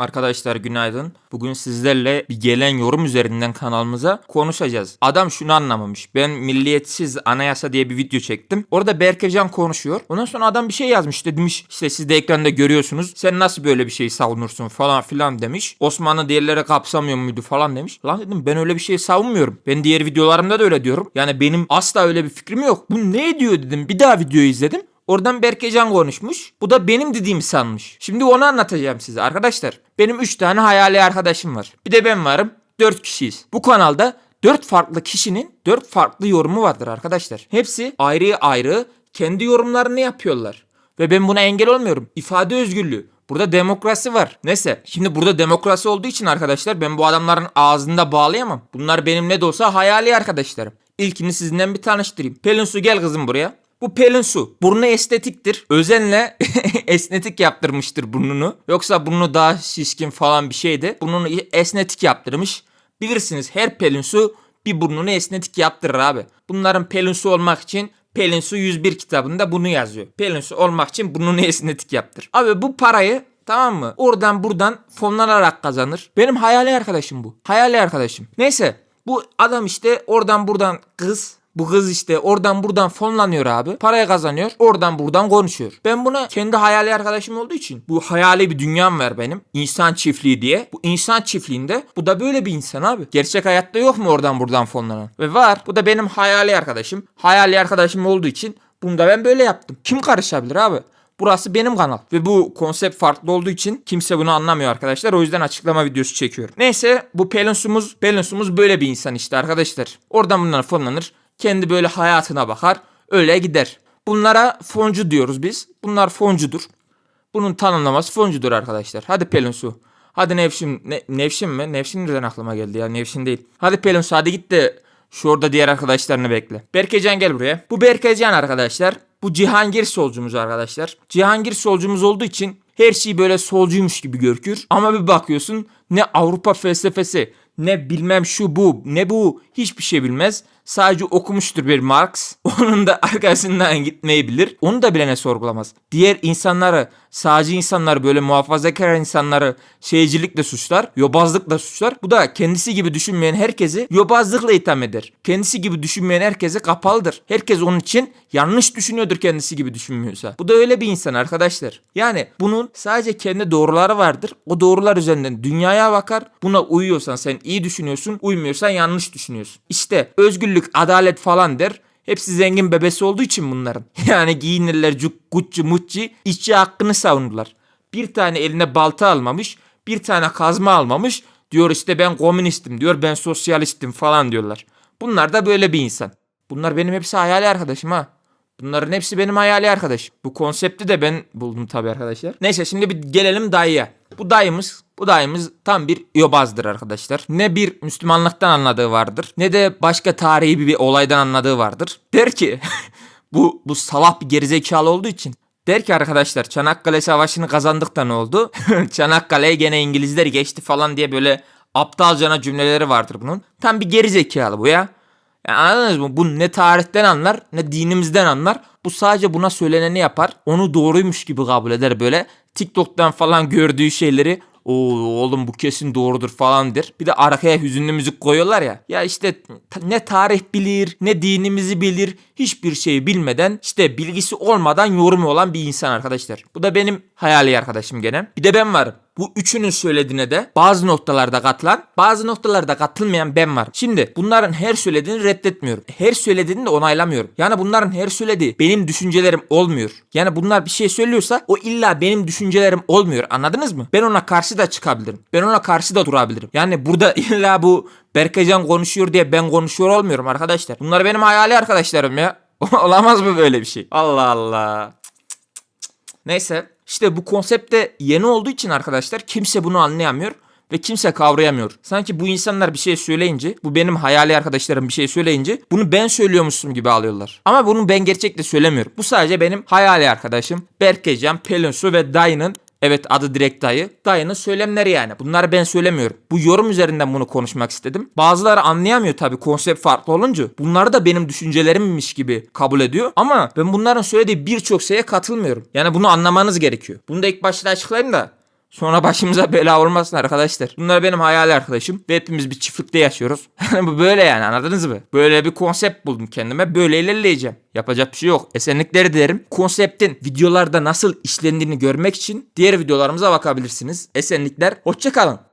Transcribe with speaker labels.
Speaker 1: Arkadaşlar günaydın. Bugün sizlerle bir gelen yorum üzerinden kanalımıza konuşacağız. Adam şunu anlamamış. Ben milliyetsiz anayasa diye bir video çektim. Orada Berkecan konuşuyor. Ondan sonra adam bir şey yazmış. İşte demiş işte siz de ekranda görüyorsunuz. Sen nasıl böyle bir şey savunursun falan filan demiş. Osmanlı diğerlere kapsamıyor muydu falan demiş. Lan dedim ben öyle bir şey savunmuyorum. Ben diğer videolarımda da öyle diyorum. Yani benim asla öyle bir fikrim yok. Bu ne diyor dedim. Bir daha videoyu izledim. Oradan Berkecan konuşmuş. Bu da benim dediğimi sanmış. Şimdi onu anlatacağım size arkadaşlar. Benim 3 tane hayali arkadaşım var. Bir de ben varım. 4 kişiyiz. Bu kanalda 4 farklı kişinin 4 farklı yorumu vardır arkadaşlar. Hepsi ayrı ayrı kendi yorumlarını yapıyorlar. Ve ben buna engel olmuyorum. İfade özgürlüğü. Burada demokrasi var. Neyse. Şimdi burada demokrasi olduğu için arkadaşlar ben bu adamların ağzında bağlayamam. Bunlar benim ne de olsa hayali arkadaşlarım. İlkini sizinden bir tanıştırayım. Pelin Su gel kızım buraya. Bu Pelin Su. Burnu estetiktir. Özenle esnetik yaptırmıştır burnunu. Yoksa burnu daha şişkin falan bir şeydi. Burnunu esnetik yaptırmış. Bilirsiniz her Pelin Su bir burnunu esnetik yaptırır abi. Bunların Pelin Su olmak için Pelin Su 101 kitabında bunu yazıyor. Pelin Su olmak için burnunu esnetik yaptır. Abi bu parayı Tamam mı? Oradan buradan fonlanarak kazanır. Benim hayali arkadaşım bu. Hayali arkadaşım. Neyse bu adam işte oradan buradan kız bu kız işte oradan buradan fonlanıyor abi. Parayı kazanıyor. Oradan buradan konuşuyor. Ben buna kendi hayali arkadaşım olduğu için bu hayali bir dünyam var benim. İnsan çiftliği diye. Bu insan çiftliğinde bu da böyle bir insan abi. Gerçek hayatta yok mu oradan buradan fonlanan? Ve var. Bu da benim hayali arkadaşım. Hayali arkadaşım olduğu için bunu da ben böyle yaptım. Kim karışabilir abi? Burası benim kanal. Ve bu konsept farklı olduğu için kimse bunu anlamıyor arkadaşlar. O yüzden açıklama videosu çekiyorum. Neyse bu Pelinsu'muz, Pelinsu'muz böyle bir insan işte arkadaşlar. Oradan bundan fonlanır. Kendi böyle hayatına bakar. Öyle gider. Bunlara foncu diyoruz biz. Bunlar foncudur. Bunun tanımlaması foncudur arkadaşlar. Hadi Pelinsu. Hadi Nevşin. Ne, Nevşin mi? Nevşin nereden aklıma geldi ya? Nevşin değil. Hadi Pelinsu hadi git de şu orada diğer arkadaşlarını bekle. Berkecan gel buraya. Bu Berkecan arkadaşlar. Bu Cihangir solcumuz arkadaşlar. Cihangir solcumuz olduğu için her şey böyle solcuymuş gibi görükür. Ama bir bakıyorsun ne Avrupa felsefesi ne bilmem şu bu ne bu hiçbir şey bilmez. Sadece okumuştur bir Marx. Onun da arkasından gitmeyi bilir. Onu da bilene sorgulamaz. Diğer insanları, sağcı insanları böyle muhafazakar insanları şeycilikle suçlar, yobazlıkla suçlar. Bu da kendisi gibi düşünmeyen herkesi yobazlıkla itham eder. Kendisi gibi düşünmeyen herkese kapalıdır. Herkes onun için yanlış düşünüyordur kendisi gibi düşünmüyorsa. Bu da öyle bir insan arkadaşlar. Yani bunun sadece kendi doğruları vardır. O doğrular üzerinden dünyaya bakar. Buna uyuyorsan sen iyi düşünüyorsun, uymuyorsan yanlış düşünüyorsun. İşte özgürlük, adalet falan der. Hepsi zengin bebesi olduğu için bunların. Yani giyinirler cuk gucci mucci işçi hakkını savunurlar. Bir tane eline balta almamış, bir tane kazma almamış. Diyor işte ben komünistim diyor ben sosyalistim falan diyorlar. Bunlar da böyle bir insan. Bunlar benim hepsi hayali arkadaşım ha. Bunların hepsi benim hayali arkadaşım. Bu konsepti de ben buldum tabii arkadaşlar. Neyse şimdi bir gelelim dayıya. Bu dayımız, bu dayımız tam bir yobazdır arkadaşlar. Ne bir Müslümanlıktan anladığı vardır, ne de başka tarihi bir, olaydan anladığı vardır. Der ki, bu bu salak bir gerizekalı olduğu için Der ki arkadaşlar Çanakkale Savaşı'nı kazandık da ne oldu? Çanakkale'ye gene İngilizler geçti falan diye böyle aptalcana cümleleri vardır bunun. Tam bir gerizekalı bu ya. Yani anladınız mı? Bu ne tarihten anlar ne dinimizden anlar. Bu sadece buna söyleneni yapar. Onu doğruymuş gibi kabul eder böyle. TikTok'tan falan gördüğü şeyleri o oğlum bu kesin doğrudur falan der. Bir de arkaya hüzünlü müzik koyuyorlar ya. Ya işte ne tarih bilir ne dinimizi bilir hiçbir şeyi bilmeden işte bilgisi olmadan yorumu olan bir insan arkadaşlar. Bu da benim hayali arkadaşım gene. Bir de ben varım. Bu üçünün söylediğine de bazı noktalarda katılan, bazı noktalarda katılmayan ben var. Şimdi bunların her söylediğini reddetmiyorum. Her söylediğini de onaylamıyorum. Yani bunların her söylediği benim düşüncelerim olmuyor. Yani bunlar bir şey söylüyorsa o illa benim düşüncelerim olmuyor. Anladınız mı? Ben ona karşı da çıkabilirim. Ben ona karşı da durabilirim. Yani burada illa bu Berkecan konuşuyor diye ben konuşuyor olmuyorum arkadaşlar. Bunlar benim hayali arkadaşlarım ya. Olamaz mı böyle bir şey? Allah Allah. Neyse işte bu konsepte yeni olduğu için arkadaşlar kimse bunu anlayamıyor ve kimse kavrayamıyor. Sanki bu insanlar bir şey söyleyince, bu benim hayali arkadaşlarım bir şey söyleyince bunu ben söylüyormuşum gibi alıyorlar. Ama bunu ben gerçekte söylemiyorum. Bu sadece benim hayali arkadaşım Berkecan, Pelinsu ve Dayı'nın Evet adı direkt dayı. Dayının söylemleri yani. Bunları ben söylemiyorum. Bu yorum üzerinden bunu konuşmak istedim. Bazıları anlayamıyor tabii konsept farklı olunca. Bunları da benim düşüncelerimmiş gibi kabul ediyor. Ama ben bunların söylediği birçok şeye katılmıyorum. Yani bunu anlamanız gerekiyor. Bunu da ilk başta açıklayayım da Sonra başımıza bela olmasın arkadaşlar. Bunlar benim hayal arkadaşım. Ve hepimiz bir çiftlikte yaşıyoruz. Bu böyle yani anladınız mı? Böyle bir konsept buldum kendime. Böyle ilerleyeceğim. Yapacak bir şey yok. Esenlikleri derim. Konseptin videolarda nasıl işlendiğini görmek için diğer videolarımıza bakabilirsiniz. Esenlikler. Hoşçakalın.